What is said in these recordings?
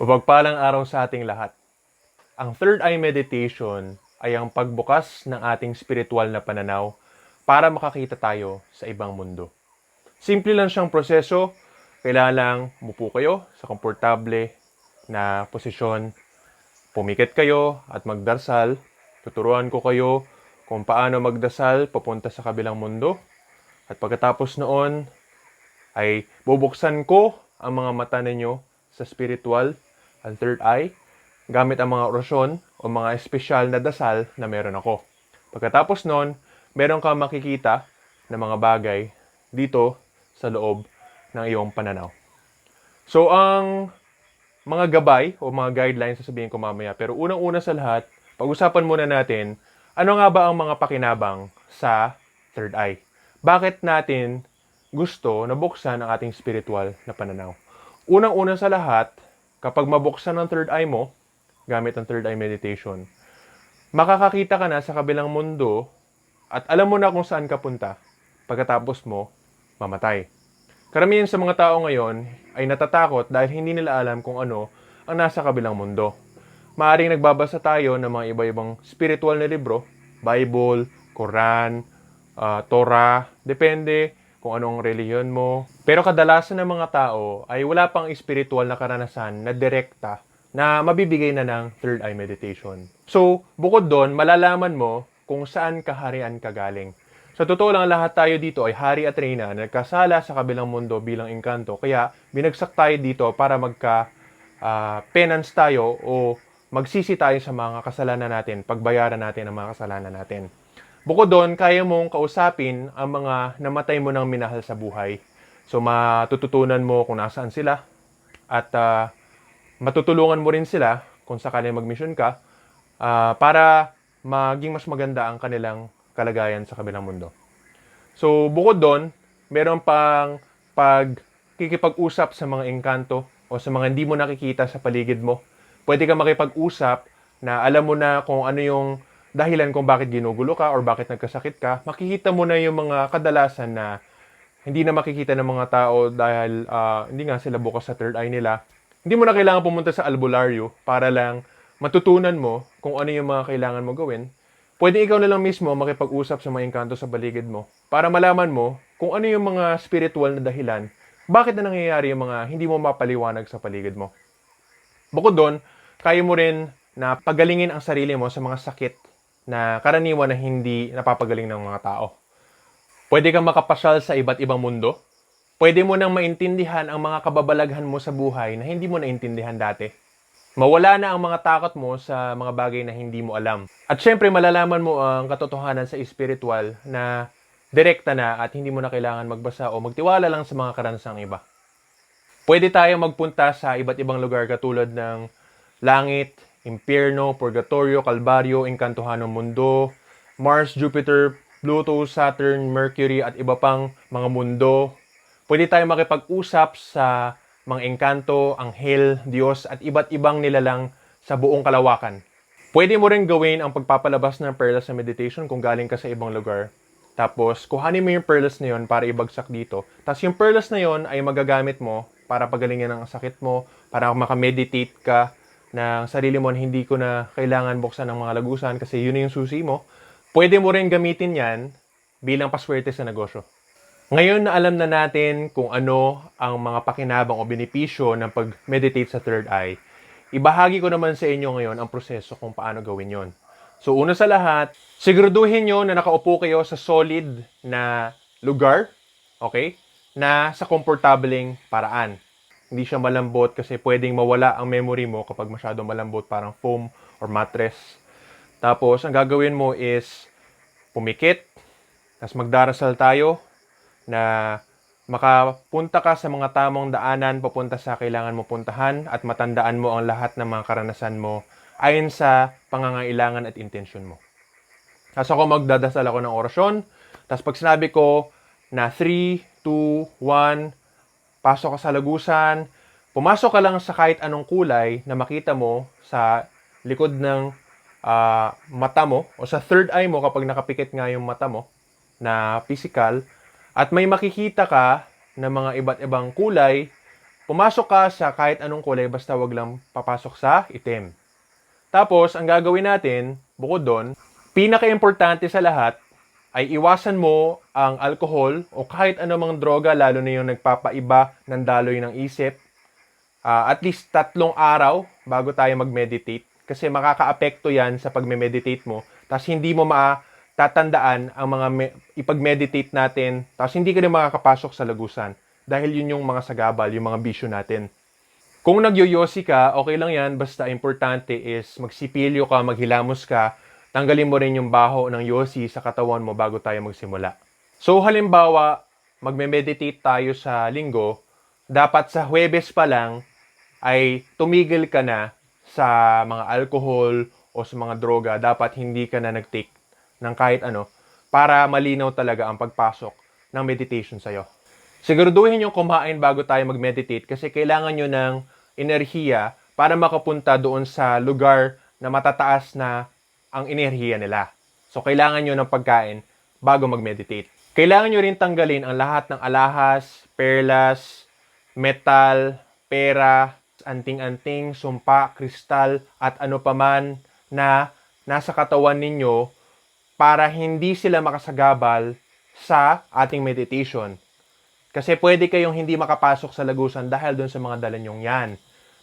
Mapagpalang araw sa ating lahat. Ang third eye meditation ay ang pagbukas ng ating spiritual na pananaw para makakita tayo sa ibang mundo. Simple lang siyang proseso. Kailangan lang mupo kayo sa komportable na posisyon. Pumikit kayo at magdasal. Tuturuan ko kayo kung paano magdasal papunta sa kabilang mundo. At pagkatapos noon, ay bubuksan ko ang mga mata ninyo sa spiritual, ang third eye, gamit ang mga orasyon o mga espesyal na dasal na meron ako. Pagkatapos nun, meron kang makikita na mga bagay dito sa loob ng iyong pananaw. So, ang mga gabay o mga guidelines sasabihin ko mamaya. Pero unang-una sa lahat, pag-usapan muna natin, ano nga ba ang mga pakinabang sa third eye? Bakit natin gusto na buksan ang ating spiritual na pananaw? Unang-una sa lahat, kapag mabuksan ang third eye mo, gamit ang third eye meditation, makakakita ka na sa kabilang mundo at alam mo na kung saan ka punta pagkatapos mo mamatay. Karamihan sa mga tao ngayon ay natatakot dahil hindi nila alam kung ano ang nasa kabilang mundo. Maaring nagbabasa tayo ng mga iba-ibang spiritual na libro, Bible, Quran, ah, Torah, depende kung anong reliyon mo. Pero kadalasan ng mga tao ay wala pang spiritual na karanasan na direkta na mabibigay na ng third eye meditation. So, bukod doon, malalaman mo kung saan kaharian ka galing. Sa totoo lang, lahat tayo dito ay hari at reyna na nagkasala sa kabilang mundo bilang engkanto. Kaya, binagsak tayo dito para magka ah, penance tayo o magsisi tayo sa mga kasalanan natin, pagbayaran natin ang mga kasalanan natin. Bukod doon, kaya mong kausapin ang mga namatay mo ng minahal sa buhay. So, matututunan mo kung nasaan sila at ah, matutulungan mo rin sila kung sakali mag-mission ka ah, para maging mas maganda ang kanilang kalagayan sa kabilang mundo. So, bukod doon, meron pang pagkikipag-usap sa mga engkanto o sa mga hindi mo nakikita sa paligid mo. Pwede ka makipag-usap na alam mo na kung ano yung dahilan kung bakit ginugulo ka or bakit nagkasakit ka. Makikita mo na yung mga kadalasan na hindi na makikita ng mga tao dahil ah, hindi nga sila bukas sa third eye nila. Hindi mo na kailangan pumunta sa albularyo para lang matutunan mo kung ano yung mga kailangan mo gawin. Pwede ikaw na lang mismo makipag-usap sa mga engkanto sa paligid mo para malaman mo kung ano yung mga spiritual na dahilan bakit na nangyayari yung mga hindi mo mapaliwanag sa paligid mo. Bukod doon, kaya mo rin na pagalingin ang sarili mo sa mga sakit na karaniwan na hindi napapagaling ng mga tao. Pwede kang makapasyal sa iba't ibang mundo. Pwede mo nang maintindihan ang mga kababalaghan mo sa buhay na hindi mo naintindihan dati. Mawala na ang mga takot mo sa mga bagay na hindi mo alam. At syempre, malalaman mo ang katotohanan sa spiritual na direkta na at hindi mo na kailangan magbasa o magtiwala lang sa mga karanasang iba. Pwede tayo magpunta sa iba't ibang lugar katulad ng langit, impyerno, purgatorio, kalbaryo, engkantuhan ng mundo, Mars, Jupiter, Pluto, Saturn, Mercury at iba pang mga mundo. Pwede tayo makipag-usap sa mga engkanto, anghel, Diyos at iba't ibang nilalang sa buong kalawakan. Pwede mo rin gawin ang pagpapalabas ng perlas sa meditation kung galing ka sa ibang lugar. Tapos, kuhanin mo yung perlas na yon para ibagsak dito. Tapos yung perlas na yon ay magagamit mo para pagalingin ang sakit mo, para makameditate ka ng sarili mo na hindi ko na kailangan buksan ng mga lagusan kasi yun na yung susi mo. Pwede mo rin gamitin yan bilang paswerte sa negosyo. Ngayon na alam na natin kung ano ang mga pakinabang o benepisyo ng pag-meditate sa third eye, ibahagi ko naman sa inyo ngayon ang proseso kung paano gawin yon. So una sa lahat, siguraduhin nyo na nakaupo kayo sa solid na lugar, okay? Na sa komportableng paraan. Hindi siya malambot kasi pwedeng mawala ang memory mo kapag masyado malambot parang foam or mattress. Tapos, ang gagawin mo is pumikit, tapos magdarasal tayo na makapunta ka sa mga tamang daanan papunta sa kailangan mo puntahan at matandaan mo ang lahat ng mga karanasan mo ayon sa pangangailangan at intensyon mo. Tapos ako magdadasal ako ng orasyon. Tapos pag sinabi ko na 3, 2, 1, pasok ka sa lagusan, pumasok ka lang sa kahit anong kulay na makita mo sa likod ng ah, mata mo o sa third eye mo kapag nakapikit nga yung mata mo na physical. At may makikita ka na mga iba't ibang kulay. Pumasok ka sa kahit anong kulay basta wag lang papasok sa itim. Tapos, ang gagawin natin, bukod doon, pinaka-importante sa lahat ay iwasan mo ang alcohol o kahit anumang droga, lalo na yung nagpapaiba ng daloy ng isip. Ah, at least tatlong araw bago tayo mag-meditate. Kasi makaka-apekto yan sa pagme-meditate mo. Tapos hindi mo matatandaan ang mga me- ipag-meditate natin. Tapos hindi ka rin makakapasok sa lagusan. Dahil yun yung mga sagabal, yung mga bisyo natin. Kung nagyoyosi ka, okay lang yan. Basta importante is magsipilyo ka, maghilamos ka. Tanggalin mo rin yung baho ng yosi sa katawan mo bago tayo magsimula. So halimbawa, magme-meditate tayo sa linggo, dapat sa Huwebes pa lang ay tumigil ka na sa mga alcohol o sa mga droga. Dapat hindi ka na nag-take ng kahit ano para malinaw talaga ang pagpasok ng meditation sa'yo. Siguraduhin yung kumain bago tayo mag-meditate kasi kailangan nyo ng enerhiya para makapunta doon sa lugar na matataas na ang enerhiya nila. So, kailangan nyo ng pagkain bago mag-meditate. Kailangan nyo rin tanggalin ang lahat ng alahas, perlas, metal, pera, anting-anting, sumpa, kristal, at ano paman na nasa katawan ninyo para hindi sila makasagabal sa ating meditation. Kasi pwede kayong hindi makapasok sa lagusan dahil doon sa mga dala nyong yan.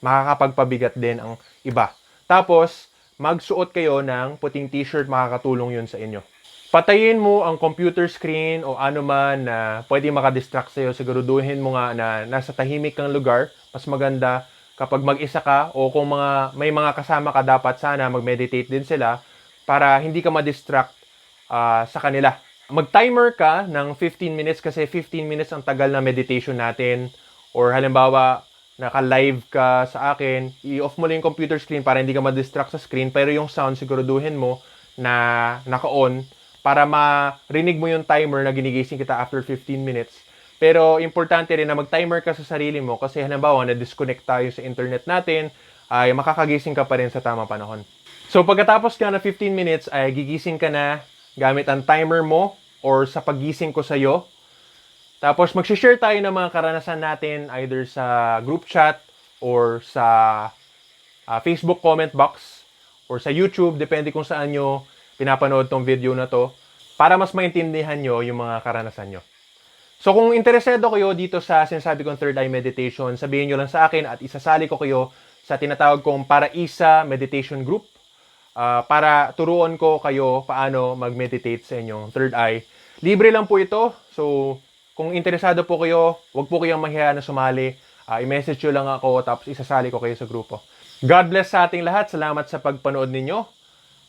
Makakapagpabigat din ang iba. Tapos, magsuot kayo ng puting t-shirt, makakatulong yun sa inyo. Patayin mo ang computer screen o ano man na pwede makadistract sa'yo. Siguraduhin mo nga na nasa tahimik kang lugar. Mas maganda kapag mag-isa ka o kung mga, may mga kasama ka, dapat sana mag-meditate din sila para hindi ka ma-distract ah, sa kanila. Mag-timer ka ng 15 minutes kasi 15 minutes ang tagal na meditation natin. Or halimbawa, naka-live ka sa akin, i-off mo lang yung computer screen para hindi ka ma-distract sa screen, pero yung sound siguraduhin mo na naka-on para marinig mo yung timer na ginigising kita after 15 minutes. Pero importante rin na mag-timer ka sa sarili mo kasi halimbawa na-disconnect tayo sa internet natin, ay makakagising ka pa rin sa tamang panahon. So pagkatapos ka na 15 minutes ay gigising ka na gamit ang timer mo or sa paggising ko sa'yo. Tapos mag-share tayo ng mga karanasan natin either sa group chat or sa ah, Facebook comment box or sa YouTube, depende kung saan nyo pinapanood tong video na to para mas maintindihan nyo yung mga karanasan nyo. So kung interesado kayo dito sa sinasabi kong Third Eye Meditation, sabihin nyo lang sa akin at isasali ko kayo sa tinatawag kong Paraisa Meditation Group ah, para turuan ko kayo paano mag-meditate sa inyong third eye. Libre lang po ito. So, kung interesado po kayo, wag po kayong mahiya na sumali. Ah, i-message nyo lang ako tapos isasali ko kayo sa grupo. God bless sa ating lahat. Salamat sa pagpanood ninyo.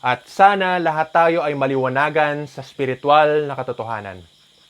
At sana lahat tayo ay maliwanagan sa spiritual na katotohanan.